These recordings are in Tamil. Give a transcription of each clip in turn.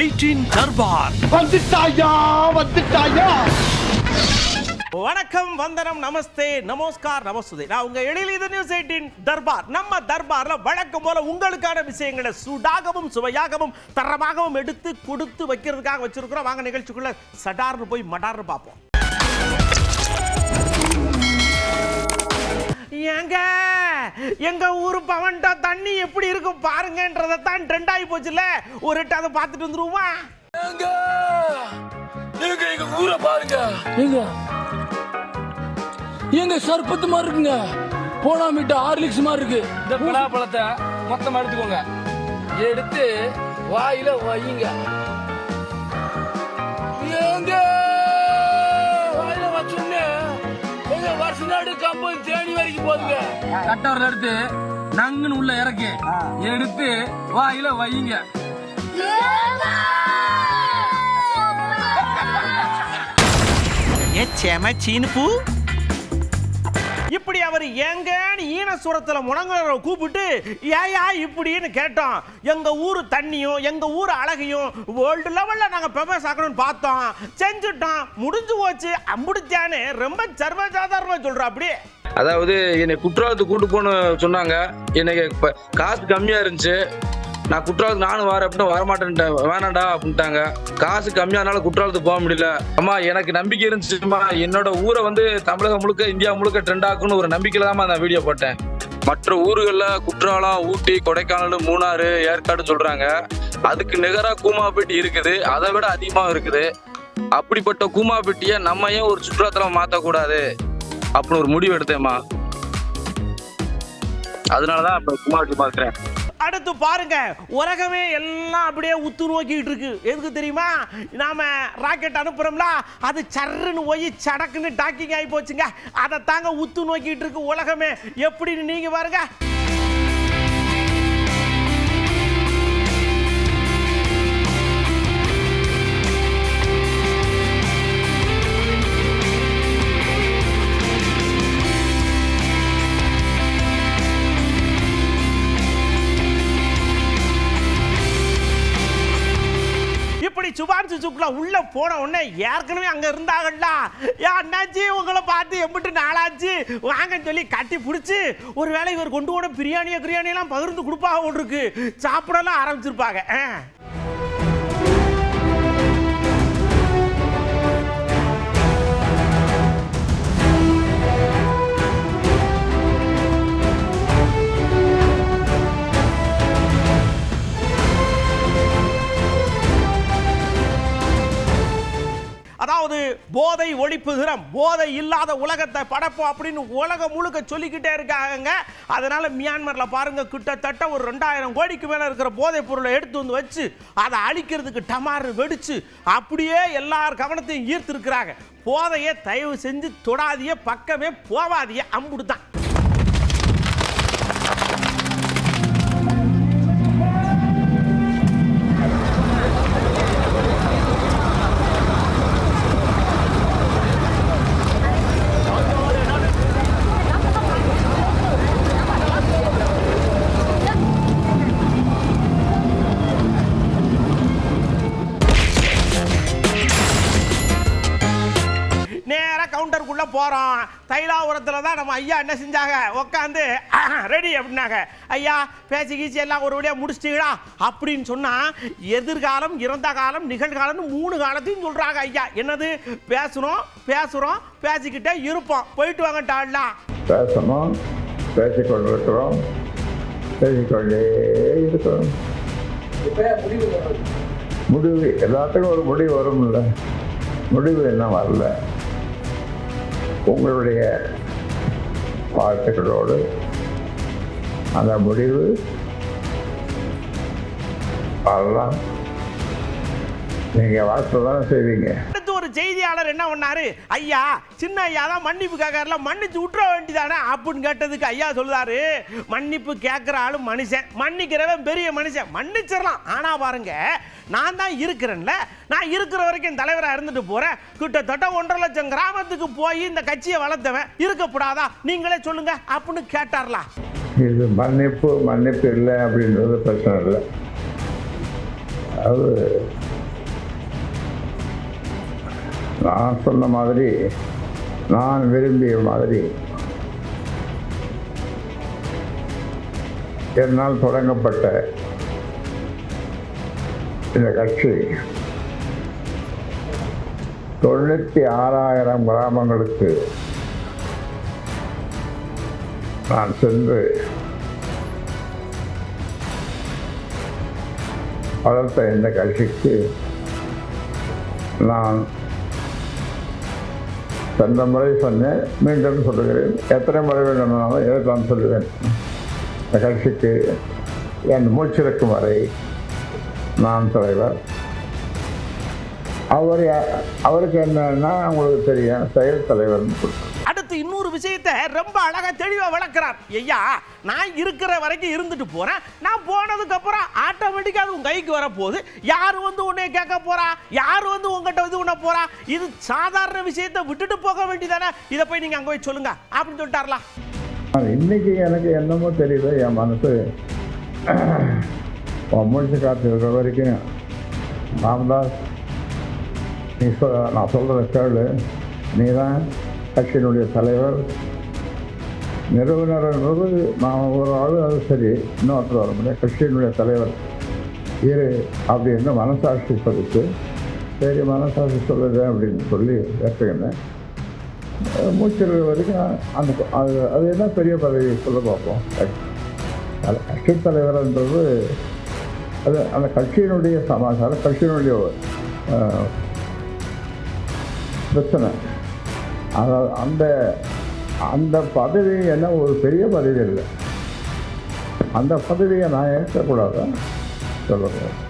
எயிட்டீன் தர்பார். வந்துட்டாயா வந்துட்டாயா? வணக்கம் வந்தனம் நமஸ்தே நமஸ்கார் நமஸ்துதே. நான் உங்க எழில் இது நியூஸ் எயிட்டீன் தர்பார். நம்ம தர்பார்ல வழக்கம் போல உங்களுக்கான விஷயங்களை சூடாகவும் சுவையாகவும் தரமாகவும் எடுத்து கொடுத்து வைக்கிறதுக்காக வச்சிருக்கிறோம். வாங்க நிகழ்ச்சிக்குள்ள சடார்னு போய் மடார்னு பார்ப்போம். ஏங்க எங்க ஊரு பவன்டா தண்ணி எப்படி இருக்கும் பாருங்கன்றதை தான் ட்ரெண்ட் ஆகி போச்சுல ஒரு எட்டு அதை பார்த்துட்டு வந்துருவோமா? ஏங்க எங்க ஊரை பாருங்க. ஏங்க ஏங்க சர்பத்து மாதிரி இருக்குங்க. போனா மீட்ட ஹார்லிக்ஸ் மாதிரி இருக்கு. இந்த பலாப்பழத்தை மொத்தமா எடுத்துக்கோங்க. எடுத்து வாயில வையுங்க. போதுங்க. கட்டவரில் எடுத்து நங்குன்னு உள்ள இறக்கி எடுத்து வாயில வையுங்க. இப்படி அவர் எங்கன்னு ஈனசுரத்தில் முழங்குறவரை கூப்பிட்டு ஏயா இப்படின்னு கேட்டோம் எங்க ஊர் தண்ணியும் எங்க ஊர் அழகையும் வேர்ல்டு லெவல்ல நாங்க ஃபேமஸ் ஆக்கணும்னு பார்த்தோம். செஞ்சுட்டோம் முடிஞ்சு போச்சு. அம்புடிச்சான்னு ரொம்ப சர்வசாதாரணமா சொல்றோம் அப்படி அதாவது என்னை குற்றாலத்துக்கு கூட்டு போன்னு சொன்னாங்க. எனக்கு காசு கம்மியா இருந்துச்சு. நான் குற்றாலத்துக்கு நானும் வரேன் அப்படின்னு வரமாட்டேன்ட்டேன் வேணாண்டா அப்படின்ட்டாங்க. காசு கம்மியானால குற்றாலத்துக்கு போக முடியல. அம்மா எனக்கு நம்பிக்கை இருந்துச்சுமா? என்னோட ஊரை வந்து தமிழகம் முழுக்க இந்தியா முழுக்க ட்ரெண்ட் ஆக்குன்னு ஒரு நம்பிக்கையில தான் நான் வீடியோ போட்டேன். மற்ற ஊர்களில் குற்றாலம் ஊட்டி கொடைக்கானல் மூணாறு ஏற்காடு சொல்றாங்க. அதுக்கு நிகராக கூமாப்பேட்டி இருக்குது. அதை விட அதிகமாக இருக்குது. அப்படிப்பட்ட கூமாப்பேட்டியை நம்ம ஏன் ஒரு சுற்றுலாத்தலம் மாற்றக்கூடாது அப்படின்னு ஒரு முடிவு எடுத்தேம்மா. அதனாலதான் இப்போ குமாரட்டி பார்க்குறேன். அடுத்து பாருங்க உலகமே எல்லாம் அப்படியே உத்து நோக்கிட்டு இருக்கு. எதுக்கு தெரியுமா? நாம ராக்கெட் அனுப்புறோம்ல அது சர்ன்னு போய் சடக்குன்னு டாக்கிங் ஆகி போச்சுங்க. அதை தாங்க உத்து நோக்கிட்டு இருக்கு உலகமே. எப்படின்னு நீங்க பாருங்க. இப்படி உள்ள போன உடனே ஏற்கனவே அங்க இருந்தாங்கல்ல ஏ அண்ணாச்சி உங்களை பார்த்து எம்பிட்டு நாளாச்சு. வாங்கன்னு சொல்லி கட்டி பிடிச்சி ஒரு வேளை இவர் கொண்டு போன பிரியாணியை பிரியாணியெல்லாம் பகிர்ந்து கொடுப்பாக ஒன்று இருக்கு. சாப்பிடலாம் ஆரம்பிச்சிருப்பாங்க. போதை ஒழிப்பு தினம் போதை இல்லாத உலகத்தை படைப்போம் அப்படின்னு உலகம் முழுக்க சொல்லிக்கிட்டே இருக்காங்க அதனால மியான்மரில் பாருங்க கிட்டத்தட்ட ஒரு ரெண்டாயிரம் கோடிக்கு மேலே இருக்கிற போதைப் பொருளை எடுத்து வந்து வச்சு அதை அழிக்கிறதுக்கு டமாறு வெடிச்சு அப்படியே எல்லார் கவனத்தையும் ஈர்த்திருக்கிறாங்க. போதையை தயவு செஞ்சு தொடாதிய பக்கமே போவாதிய அம்புடுதான். போகிறோம் தைலாபுரத்தில் தைலாபுரத்துல தான் நம்ம ஐயா என்ன செஞ்சாங்க? உட்காந்து ரெடி அப்படின்னாங்க. ஐயா பேசி கீச்சு எல்லாம் ஒரு வழியாக முடிச்சிட்டீங்களா? அப்படின்னு சொன்னா எதிர்காலம் இறந்த காலம் நிகழ்காலம்னு மூணு காலத்தையும் சொல்கிறாங்க ஐயா. என்னது? பேசுகிறோம் பேசுகிறோம் பேசிக்கிட்டே இருப்போம். போயிட்டு வாங்கட்டாள்ல பேசணும் பேசிக்கொண்டிருக்கிறோம் பேசிக்கொண்டே இருக்கிறோம். முடிவு எல்லாத்துக்கும் ஒரு முடிவு வரும்ல. முடிவு என்ன வரல? உங்களுடைய வாழ்த்துக்களோடு அந்த முடிவு வரலாம். நீங்கள் வாழ்த்து தானே செய்வீங்க. செய்தியாளர் என்ன பண்ணாரு? ஐயா சின்ன ஐயா தான் மன்னிப்பு கேட்கறல மன்னிச்சு விட்டுற வேண்டியதானே அப்படின்னு கேட்டதுக்கு ஐயா சொல்லுதாரு மன்னிப்பு கேட்குற ஆளும் மனுஷன். மன்னிக்கிறவன் பெரிய மனுஷன். மன்னிச்சிடலாம். ஆனால் பாருங்க நான் தான் இருக்கிறேன்ல. நான் இருக்கிற வரைக்கும் தலைவராக இருந்துட்டு போகிறேன் கிட்டத்தட்ட ஒன்றரை லட்சம் கிராமத்துக்கு போய் இந்த கட்சியை வளர்த்தவன் இருக்கப்படாதா? நீங்களே சொல்லுங்க அப்படின்னு கேட்டார்லாம் இது மன்னிப்பு மன்னிப்பு இல்லை அப்படின்றது பிரச்சனை இல்லை. அது நான் சொன்ன மாதிரி நான் விரும்பிய மாதிரி என்னால் தொடங்கப்பட்ட இந்த கட்சி தொண்ணூற்றி ஆறாயிரம் கிராமங்களுக்கு நான் சென்று வளர்த்த இந்த கட்சிக்கு நான் சென்ற முறை சொன்னேன் மீண்டும் சொல்லுகிறேன். எத்தனை முறை வேண்டுமானாலும் இதை நான் சொல்லுவேன். இந்த கட்சிக்கு என் மூச்சிருக்கும் வரை நான் தலைவர். அவர் யா- அவருக்கு என்னன்னா உங்களுக்கு தெரியும் செயல் தலைவர்னு சொல்லுவேன் விஷயத்தை ரொம்ப அழகா தெளிவா விளக்குறார். ஐயா நான் இருக்கிற வரைக்கும் இருந்துட்டு போறேன். நான் போனதுக்கு அப்புறம் ஆட்டோமேட்டிக்கா அது உங்க கைக்கு வரப்போகுது. யார் வந்து உன்னை கேட்க போறா? யார் வந்து உங்ககிட்ட வந்து உன்னை போறா? இது சாதாரண விஷயத்தை விட்டுட்டு போக வேண்டியதானே? இதை போய் நீங்க அங்க போய் சொல்லுங்க. அப்படின்னு சொல்லிட்டாரலாம் இன்னைக்கு எனக்கு என்னமோ தெரியுது என் மனசு. உன் மூச்சு காத்து இருக்கிற வரைக்கும் ராம்தாஸ் நீ சொ நான் சொல்கிற கேளு. நீ தான் கட்சியினுடைய தலைவர். நிறுவனர்ன்றது நான் ஒரு ஆள் அது சரி. இன்னொருத்தர் வர முடியாது. கட்சியினுடைய தலைவர். இரு அப்படின்னு மனசாட்சி சொல்லிட்டு சரி மனசாட்சி சொல்லுது அப்படின்னு சொல்லி ஏற்றுக்கினேன். மூச்சிருக்கிற வரைக்கும் அந்த அது அது என்ன பெரிய பதவி சொல்ல பார்ப்போம். அது கட்சித் தலைவர்ன்றது அது அந்த கட்சியினுடைய சமாச்சாரம் கட்சியினுடைய பிரச்சனை. அதாவது அந்த அந்த பதவி என்ன ஒரு பெரிய பதவி இல்லை அந்த பதவியை நான் ஏற்கக்கூடாது? சொல்லக்கூடாது.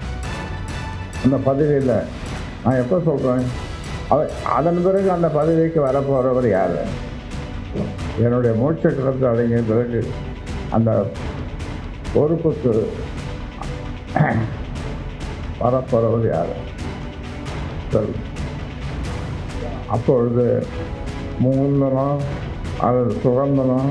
அந்த பதவியில் நான் எப்போ சொல்கிறேன் அவ- அதன் பிறகு அந்த பதவிக்கு வரப்போகிறவர் யார்? என்னுடைய மூச்சை கிடந்து அடங்கிய பிறகு அந்த பொறுப்புக்கு வரப்போகிறவர் யார்? சொல் அப்பொழுது முகுந்தனம் அல்லது சுகந்தனம்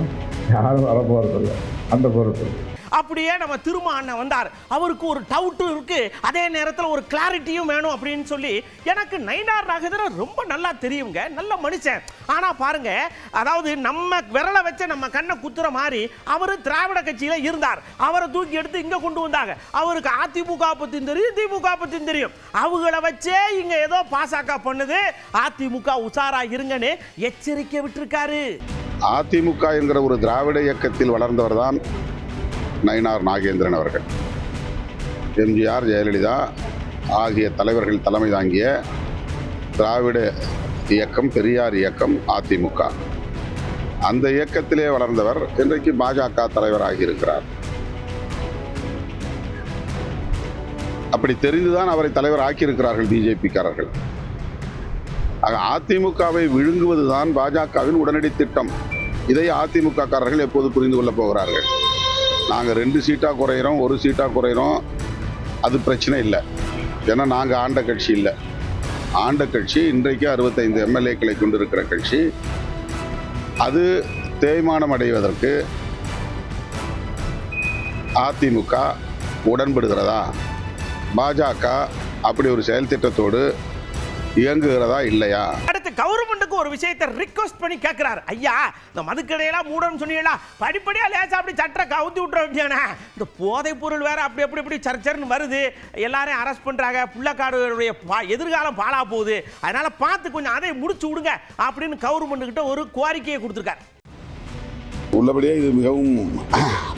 யாரும் வரப்போகிறதில்ல அந்த பொறுப்பு. அப்படியே நம்ம திரும்ப அண்ணன் வந்தார். அவருக்கு ஒரு டவுட்டும் இருக்கு. அதே நேரத்தில் ஒரு கிளாரிட்டியும் வேணும் அப்படின்னு சொல்லி எனக்கு நயினார் நாகேந்திரன் ரொம்ப நல்லா தெரியுங்க. நல்ல மனுஷன். ஆனா பாருங்க அதாவது நம்ம விரலை வச்ச நம்ம கண்ணை குத்துற மாதிரி அவர் திராவிட கட்சியில இருந்தார். அவரை தூக்கி எடுத்து இங்க கொண்டு வந்தாங்க. அவருக்கு அதிமுக பற்றியும் தெரியும் திமுக பற்றியும் தெரியும். அவங்கள வச்சே இங்க ஏதோ பாசக பண்ணுது. அதிமுக உஷாரா இருங்கன்னு எச்சரிக்கை விட்டுருக்காரு. அதிமுக என்கிற ஒரு திராவிட இயக்கத்தில் வளர்ந்தவர் தான் நயினார் நாகேந்திரன் அவர்கள். எம்ஜிஆர் ஜெயலலிதா ஆகிய தலைவர்கள் தலைமை தாங்கிய திராவிட இயக்கம் பெரியார் இயக்கம் அதிமுக. அந்த இயக்கத்திலே வளர்ந்தவர் இன்றைக்கு பாஜக தலைவராகி இருக்கிறார். அப்படி தெரிந்துதான் அவரை தலைவர் ஆக்கியிருக்கிறார்கள் பிஜேபிக்காரர்கள். ஆக அதிமுகவை விழுங்குவதுதான் பாஜகவின் உடனடி திட்டம். இதை அதிமுக காரர்கள் எப்போது புரிந்து கொள்ளப் போகிறார்கள்? நாங்கள் ரெண்டு சீட்டாக குறையிறோம் ஒரு சீட்டாக குறையிறோம். அது பிரச்சனை இல்லை. ஏன்னா நாங்கள் ஆண்ட கட்சி இல்லை. ஆண்ட கட்சி இன்றைக்கு அறுபத்தைந்து எம்எல்ஏக்களை கொண்டிருக்கிற கட்சி. அது தேய்மானம் அடைவதற்கு அதிமுக உடன்படுகிறதா? பாஜக அப்படி ஒரு செயல் திட்டத்தோடு இயங்குகிறதா இல்லையா? அடுத்து கவர்மெண்ட்டுக்கு ஒரு விஷயத்தை ரிக்வஸ்ட் பண்ணி கேட்கிறாரு ஐயா இந்த மதுக்கடையெல்லாம் மூடணும்னு சொன்னீங்களா படிப்படியா லேசா அப்படி சட்டரை கவுத்தி விட்டுற வேண்டியானே இந்த போதைப் பொருள் வேற அப்படி அப்படி இப்படி சர்ச்சர்னு வருது. எல்லாரையும் அரெஸ்ட் பண்றாங்க. புள்ளக்காடுடைய பா- எதிர்காலம் பாழா போகுது. அதனால பார்த்து கொஞ்சம் அதை முடிச்சு விடுங்க அப்படின்னு கவர்மெண்ட் கிட்ட ஒரு கோரிக்கையை கொடுத்துருக்காரு. உள்ளபடியே இது மிகவும்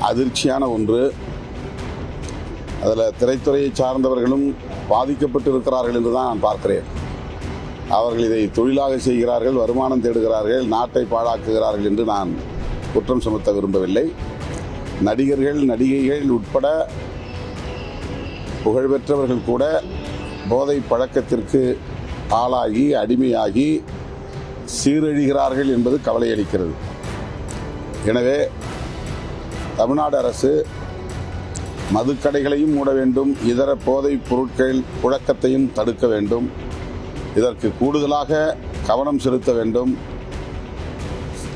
அதிர்ச்சியான ஒன்று. அதில் திரைத்துறையை சார்ந்தவர்களும் பாதிக்கப்பட்டு இருக்கிறார்கள் என்று தான் நான் பார்க்கிறேன். அவர்கள் இதை தொழிலாக செய்கிறார்கள் வருமானம் தேடுகிறார்கள் நாட்டை பாழாக்குகிறார்கள் என்று நான் குற்றம் சுமத்த விரும்பவில்லை. நடிகர்கள் நடிகைகள் உட்பட புகழ்பெற்றவர்கள் கூட போதை பழக்கத்திற்கு ஆளாகி அடிமையாகி சீரழிகிறார்கள் என்பது கவலை அளிக்கிறது. எனவே தமிழ்நாடு அரசு மதுக்கடைகளையும் மூட வேண்டும் இதர போதைப் பொருட்கள் புழக்கத்தையும் தடுக்க வேண்டும். இதற்கு கூடுதலாக கவனம் செலுத்த வேண்டும்.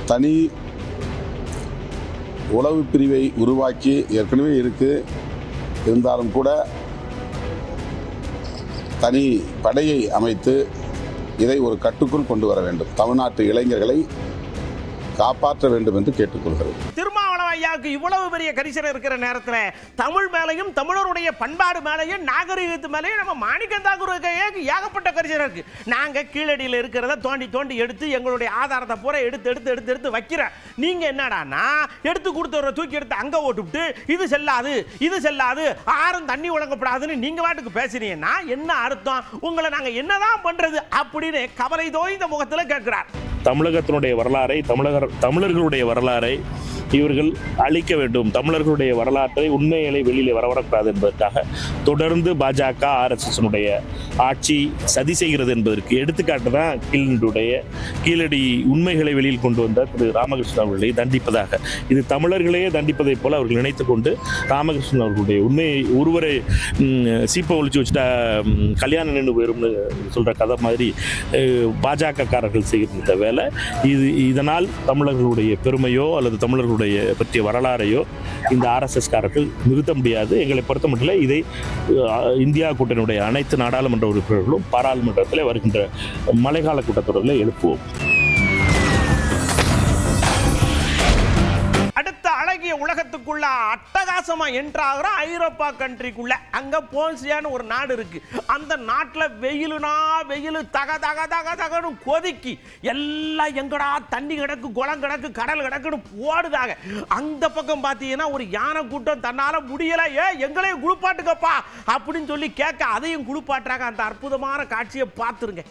தனி உளவு பிரிவை உருவாக்கி ஏற்கனவே இருக்கு. இருந்தாலும் கூட தனி படையை அமைத்து இதை ஒரு கட்டுக்குள் கொண்டு வர வேண்டும். தமிழ்நாட்டு இளைஞர்களை காப்பாற்ற வேண்டும் என்று கேட்டுக்கொள்கிறேன் திருமாவளவன் ஐயாவுக்கு இவ்வளவு பெரிய கரிசனம் இருக்கிற நேரத்தில் தமிழ் மேலையும் தமிழருடைய பண்பாடு மேலையும் நாகரிகத்து மேலையும் நம்ம மாணிக்கம் தாக்கூருக்கு ஏகப்பட்ட கரிசனம் இருக்கு. நாங்க கீழடியில் இருக்கிறத தோண்டி தோண்டி எடுத்து எங்களுடைய ஆதாரத்தை பூரா எடுத்து எடுத்து எடுத்து எடுத்து வைக்கிறேன் நீங்க என்னடான்னா எடுத்து கொடுத்தவரை தூக்கி எடுத்து அங்க ஓட்டுவிட்டு இது செல்லாது இது செல்லாது ஆறும் தண்ணி வழங்கப்படாதுன்னு நீங்க வாட்டுக்கு பேசுறீங்கன்னா என்ன அர்த்தம்? உங்களை நாங்க என்னதான் பண்றது? அப்படின்னு கவலை தோய்ந்த முகத்தில் கேட்கிறார். தமிழகத்தினுடைய வரலாறை தமிழக தமிழர்களுடைய வரலாறை இவர்கள் அழிக்க வேண்டும். தமிழர்களுடைய வரலாற்றை உண்மைகளை வெளியில் வரவரக்கூடாது என்பதற்காக தொடர்ந்து பாஜக ஆர்எஸ்எஸ்னுடைய ஆட்சி சதி செய்கிறது என்பதற்கு எடுத்துக்காட்டு தான் கீழனுடைய கீழடி உண்மைகளை வெளியில் கொண்டு வந்த திரு ராமகிருஷ்ணன் அவர்களை தண்டிப்பதாக. இது தமிழர்களையே தண்டிப்பதைப் போல அவர்கள் நினைத்து கொண்டு ராமகிருஷ்ணன் அவர்களுடைய உண்மையை ஒருவரை சீப்பை ஒழிச்சு வச்சுட்டா கல்யாணம் நின்று போயிரும்னு சொல்கிற கதை மாதிரி பாஜக காரர்கள் செய்கிற இந்த வேலை. இது இதனால் தமிழர்களுடைய பெருமையோ அல்லது தமிழர்களுடைய பற்றிய வரலாறையோ இந்த ஆர்எஸ்எஸ் காரர்கள் நிறுத்த முடியாது. எங்களை பொறுத்த மட்டும் இதை இந்தியா கூட்டணியுடைய அனைத்து நாடாளுமன்ற உறுப்பினர்களும் பாராளுமன்றத்தில் வருகின்ற மழைக்கால கூட்டத்தொடரில் எழுப்புவோம். அடுத்த உலகத்துக்குள்ள அட்டகாசமா என்ட்ராகிறோம் ஐரோப்பா கண்ட்ரிக்குள்ள அங்க போன்சியான்னு ஒரு நாடு இருக்கு. அந்த நாட்டில் வெயிலுனா வெயில் தக தக தக தகன்னு கொதிக்கி. எல்லாம் எங்கடா தண்ணி கிடக்கு குளம் கிடக்கு கடல் கிடக்குன்னு போடுதாங்க அந்த பக்கம் பார்த்தீங்கன்னா ஒரு யானை கூட்டம் தன்னால முடியல. ஏ எங்களையும் குளிப்பாட்டுக்கப்பா அப்படின்னு சொல்லி கேட்க அதையும் குளிப்பாட்டுறாங்க. அந்த அற்புதமான காட்சியை பார்த்துருங்க.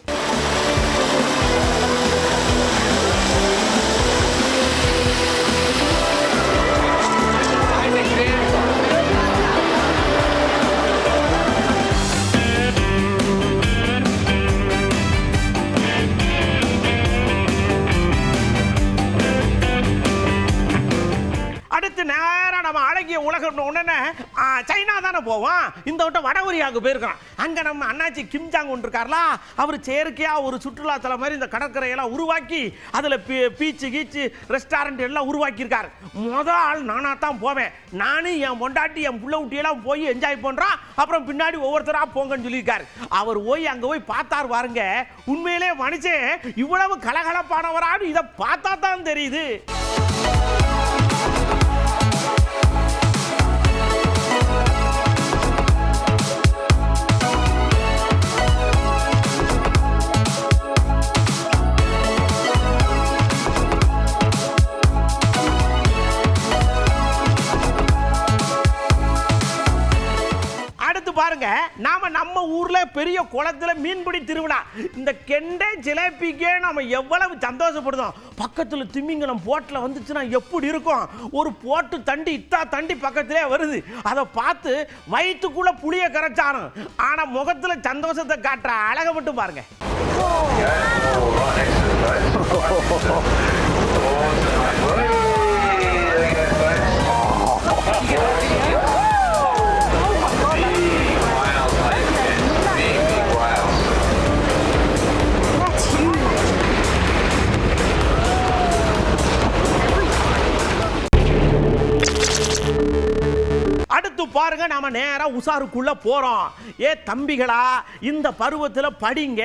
அடுத்து நேராக நம்ம அழகிய உலகம் உடனே சைனா தானே போவோம். இந்த வட்டம் வட கொரியாவுக்கு போயிருக்கிறோம் அங்க நம்ம அண்ணாச்சி கிம் ஜாங் ஒன்று இருக்கார்லா அவர் செயற்கையா ஒரு சுற்றுலாத்தலம் மாதிரி இந்த கடற்கரையெல்லாம் உருவாக்கி அதுல பீச்சு கீச்சு ரெஸ்டாரண்ட் எல்லாம் உருவாக்கியிருக்காரு. முத ஆள் நானா தான் போவேன். நானும் என் பொண்டாட்டி என் புள்ள ஊட்டியெல்லாம் போய் என்ஜாய் பண்றோம். அப்புறம் பின்னாடி ஒவ்வொருத்தரா போங்கன்னு சொல்லியிருக்காரு. அவர் போய் அங்க போய் பார்த்தார் பாருங்க. உண்மையிலே மனுஷன் இவ்வளவு கலகலப்பானவரான்னு இதை பார்த்தா தான் தெரியுது. அடுத்து பாருங்க நாம நம்ம ஊர்ல பெரிய குளத்துல மீன்பிடி திருவிழா. இந்த கெண்டை ஜிலேபிக்கே நம்ம எவ்வளவு சந்தோஷப்படுதோம் பக்கத்துல திமிங்கலம் போட்டில் வந்துச்சுன்னா எப்படி இருக்கும்? ஒரு போட்டு தண்டி இத்தா தண்டி பக்கத்திலே வருது. அதை பார்த்து வயிற்றுக்குள்ள புளிய கரைச்சாரும் ஆனா முகத்துல சந்தோஷத்தை காட்டுற அழகை மட்டும் பாருங்க. Oh, oh, oh பாருங்க நாம நேராக உசாருக்குள்ள போறோம். ஏ தம்பிகளா இந்த பருவத்தில் படிங்க.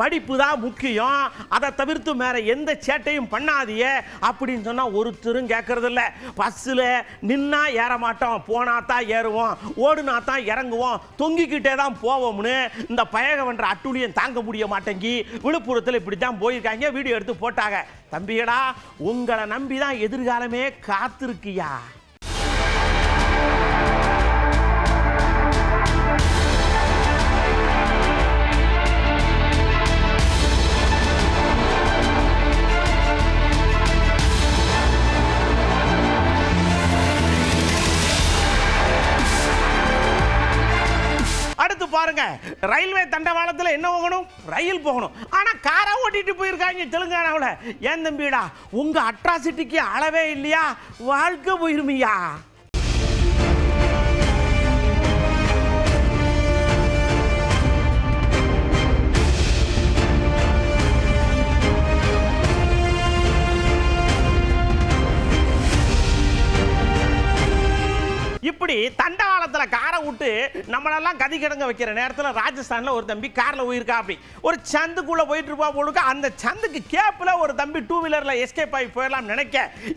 படிப்பு தான் முக்கியம். அதை தவிர்த்து வேற எந்த சேட்டையும் பண்ணாதிய அப்படின்னு சொன்னால் ஒருத்தரும் கேட்கறதில்ல பஸ்ஸில் நின்னா ஏற மாட்டோம். போனா தான் ஏறுவோம். ஓடுனா தான் இறங்குவோம். தொங்கிக்கிட்டே தான் போவோம்னு இந்த பயகவன்ற அட்டுழியம் தாங்க முடிய மாட்டேங்கி விழுப்புரத்தில் இப்படி தான் போயிருக்காங்க. வீடியோ எடுத்து போட்டாங்க. தம்பிகளா உங்களை நம்பி தான் எதிர்காலமே காத்திருக்கியா? அடுத்து பாருங்க. ரயில்வே தண்டவாளத்தில் என்ன போகணும் ரயில் போகணும். ஆனால் காரை ஓட்டிட்டு போயிருக்காங்க தெலுங்கானாவில். ஏன் தம்பிடா உங்க அட்ராசிட்டிக்கு அளவே இல்லையா? வாழ்க்கை போயிருமியா வந்து நம்மளெல்லாம் கதி கிடங்க வைக்கிற நேரத்தில் ராஜஸ்தானில் ஒரு தம்பி காரில் போயிருக்கா அப்படி. ஒரு சந்துக்குள்ளே போயிட்டு இருப்பா போலுக்கு அந்த சந்துக்கு கேப்பில் ஒரு தம்பி டூ வீலரில் எஸ்கேப் ஆகி போயிடலாம் நினைக்க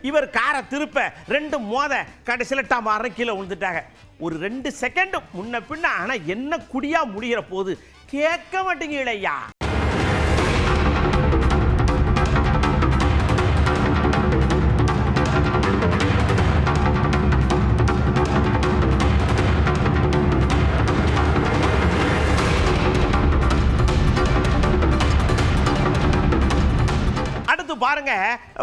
இவர் காரை திருப்ப ரெண்டு மோத கடைசியில் டமாரம் கீழே விழுந்துட்டாங்க. ஒரு ரெண்டு செகண்ட் முன்ன பின்ன ஆனால் என்ன குடியா முடிகிற போது கேட்க மாட்டேங்கல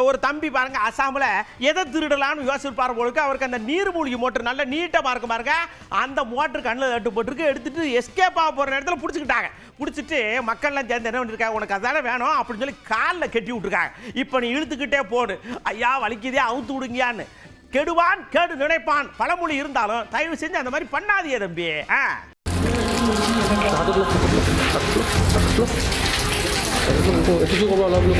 ஒரு தம்பி பாருங்க அசாமில் எதை திருடலாம்னு யோசிப்பார் போலுக்கு அவருக்கு அந்த நீர்மூழ்கி மோட்டர் நல்ல நீட்டமாக இருக்கும் பாருங்க. அந்த மோட்டர் கண்ணில் தட்டு போட்டுருக்கு எடுத்துட்டு எஸ்கேப் ஆக போகிற இடத்துல பிடிச்சிக்கிட்டாங்க. பிடிச்சிட்டு மக்கள்லாம் சேர்ந்து என்ன பண்ணிருக்காங்க உனக்கு அதான வேணும் அப்படின்னு சொல்லி காலில் கட்டி விட்டுருக்காங்க. இப்போ நீ இழுத்துக்கிட்டே போடு. ஐயா வலிக்குதே அவுத்து விடுங்கயான்னு. கெடுவான் கேடு நினைப்பான். பழமொழி இருந்தாலும் தயவு செஞ்சு அந்த மாதிரி பண்ணாதீங்க தம்பி. ஆ. কিছু করব লাগল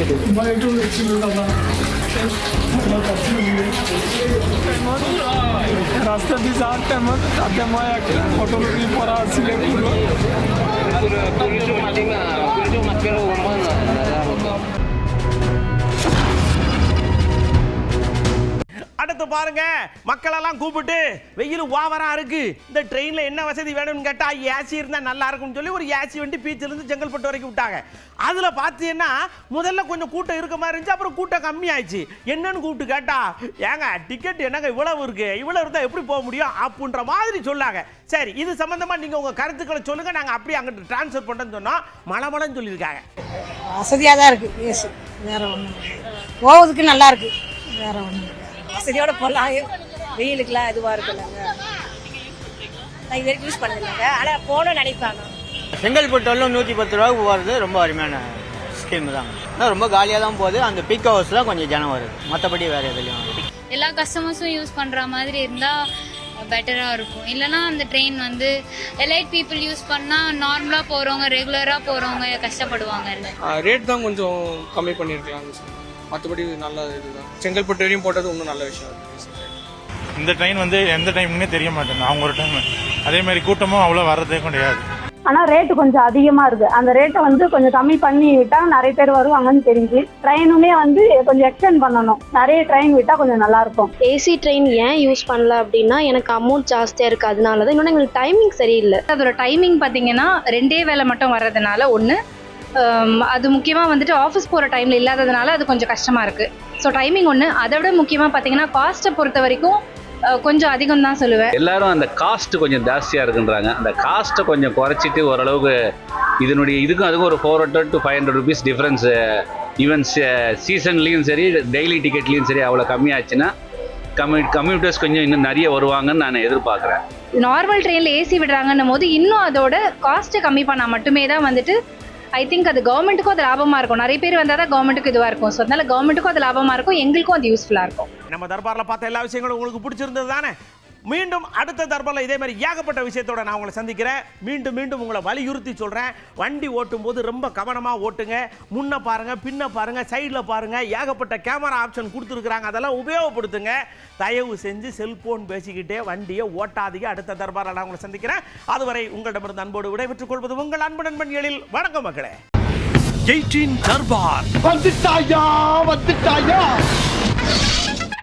রাস্তা দিয়ে যাওয়ার টাইম তাতে আমার একটা ফটো নিয়ে পড়া আসছিল পুরো அடுத்து பாருங்க. மக்களெல்லாம் கூப்பிட்டு வெயில் ஓவரா இருக்கு. இந்த ட்ரெயின்ல என்ன வசதி வேணும்னு கேட்டா ஏசி இருந்தா நல்லா இருக்கும்னு சொல்லி ஒரு ஏசி வண்டி பீச்சில இருந்து செங்கல்பட்டு வரைக்கும் விட்டாங்க. அதுல பார்த்தீங்கன்னா முதல்ல கொஞ்சம் கூட்டம் இருக்க மாதிரி இருந்துச்சு அப்புறம் கூட்டம் கம்மி ஆயிடுச்சு என்னன்னு கூப்பிட்டு கேட்டா ஏங்க டிக்கெட் என்னங்க இவ்வளவு இருக்கு? இவ்வளவு இருந்தா எப்படி போக முடியும்? அப்படின்ற மாதிரி சொல்லாங்க சரி இது சம்பந்தமா நீங்க உங்க கருத்துக்களை சொல்லுங்க. நாங்க அப்படியே அங்கிட்டு டிரான்ஸ்ஃபர் பண்றோம்னு சொன்னோம். மலமலன்னு சொல்லியிருக்காங்க. வசதியாக தான் இருக்குது வேற ஒன்றும் போவதுக்கு நல்லா இருக்கு. வேற ஒன்றும் வசதியோட போகலாம் வெயிலுக்குலாம் இதுவாக இருக்குல்லங்க. நான் இது வரைக்கும் யூஸ் பண்ணதில்லைங்க. ஆனால் போகணும்னு நினைப்பாங்க. செங்கல்பட்டு வரலும் நூற்றி பத்து ரூபாய்க்கு போகிறது ரொம்ப அருமையான ஸ்கீம் தான் ஆனால் ரொம்ப காலியாக தான் போகுது. அந்த பீக் ஹவர்ஸ் தான் கொஞ்சம் ஜனம் வருது. மற்றபடி வேறு எதுலையும் எல்லா கஸ்டமர்ஸும் யூஸ் பண்ணுற மாதிரி இருந்தால் பெட்டராக இருக்கும். இல்லைனா அந்த ட்ரெயின் வந்து எலைட் பீப்புள் யூஸ் பண்ணால் நார்மலாக போகிறவங்க ரெகுலராக போகிறவங்க கஷ்டப்படுவாங்கல்ல ரேட் தான் கொஞ்சம் கம்மி பண்ணியிருக்கலாம் மற்றபடி நல்ல இதுதான் செங்கல்பட்டு வரையும் போட்டது இன்னும் நல்ல விஷயம். இந்த ட்ரெயின் வந்து எந்த டைம்னே தெரிய மாட்டேங்குது. அவங்க ஒரு டைம் அதே மாதிரி கூட்டமும் அவ்வளோ வர்றதே கிடையாது. ஆனால் ரேட்டு கொஞ்சம் அதிகமாக இருக்குது அந்த ரேட்டை வந்து கொஞ்சம் கம்மி பண்ணி விட்டால் நிறைய பேர் வருவாங்கன்னு தெரிஞ்சு ட்ரெயினுமே வந்து கொஞ்சம் எக்ஸ்டெண்ட் பண்ணணும். நிறைய ட்ரெயின் விட்டால் கொஞ்சம் நல்லாயிருக்கும் ஏசி ட்ரெயின் ஏன் யூஸ் பண்ணல அப்படின்னா எனக்கு அமௌண்ட் ஜாஸ்தியாக இருக்குது அதனால தான். இன்னொன்று எங்களுக்கு டைமிங் சரியில்லை. அதோட டைமிங் பார்த்தீங்கன்னா ரெண்டே வேலை மட்டும் வர்றதுனால ஒன்று அது முக்கியமாக வந்துட்டு ஆஃபீஸ் போகிற டைமில் இல்லாததுனால அது கொஞ்சம் கஷ்டமாக இருக்குது ஸோ டைமிங் ஒன்று அதை விட முக்கியமாக பார்த்தீங்கன்னா காஸ்ட்டை பொறுத்த வரைக்கும் கொஞ்சம் அதிகம் தான் சொல்லுவேன். எல்லாரும் அந்த காஸ்ட் கொஞ்சம் ஜாஸ்தியாக இருக்குன்றாங்க. அந்த காஸ்ட்டை கொஞ்சம் குறைச்சிட்டு ஓரளவுக்கு இதனுடைய இதுக்கும் அதுக்கும் ஒரு four hundred to five hundred rupees difference even சீசன்லேயும் சரி டெய்லி டிக்கெட்லேயும் சரி அவ்வளோ கம்மியாச்சுன்னா கம்யூ கம்யூட்டர்ஸ் கொஞ்சம் இன்னும் நிறைய வருவாங்கன்னு நான் எதிர்பார்க்குறேன். நார்மல் ட்ரெயினில் ஏசி விடுறாங்கன்னும் போது இன்னும் அதோட காஸ்ட்டை கம்மி பண்ணால் மட்டுமே தான் வந்துட்டு ஐ திங்க் அது கவர்மெண்ட்டுக்கும் அது லாபமாக இருக்கும். நிறைய பேர் வந்தால் தான் கவர்மெண்ட்டுக்கு இதுவாக இருக்கும். ஸோ அதனால கவர்மெண்ட்டுக்கும் அது லாபமாக இருக்கும். எங்களுக்கும் அது யூஸ்ஃபுல்லாக இருக்கும். நம்ம தர்பாரில் பார்த்த எல்லா விஷயங்களும் உங்களுக்கு பிடிச்சிருந்தது தானே? மீண்டும் அடுத்த தர்பார்ல இதே மாதிரி ஏகப்பட்ட விஷயத்தோட நான் உங்களை சந்திக்கிறேன். மீண்டும் மீண்டும் உங்களை வலியுறுத்தி சொல்றேன். வண்டி ஓட்டும் போது ரொம்ப கவனமா ஓட்டுங்க. முன்ன பாருங்க பின்ன பாருங்க சைடில் பாருங்க. ஏகப்பட்ட கேமரா ஆப்ஷன் கொடுத்துருக்குறாங்க. அதெல்லாம் உபயோகப்படுத்துங்க. தயவு செஞ்சு செல்போன் பேசிக்கிட்டே வண்டியை ஓட்டாதீங்க. அடுத்த தர்பாரில் நான் உங்களை சந்திக்கிறேன். அதுவரை உங்களிடமிருந்து அன்போடு விடைபெற்றுக் கொள்வது உங்கள் அன்பு நண்பன் எழில் வணக்கம் மக்களே. வந்துட்டாயா வந்துட்டாயா?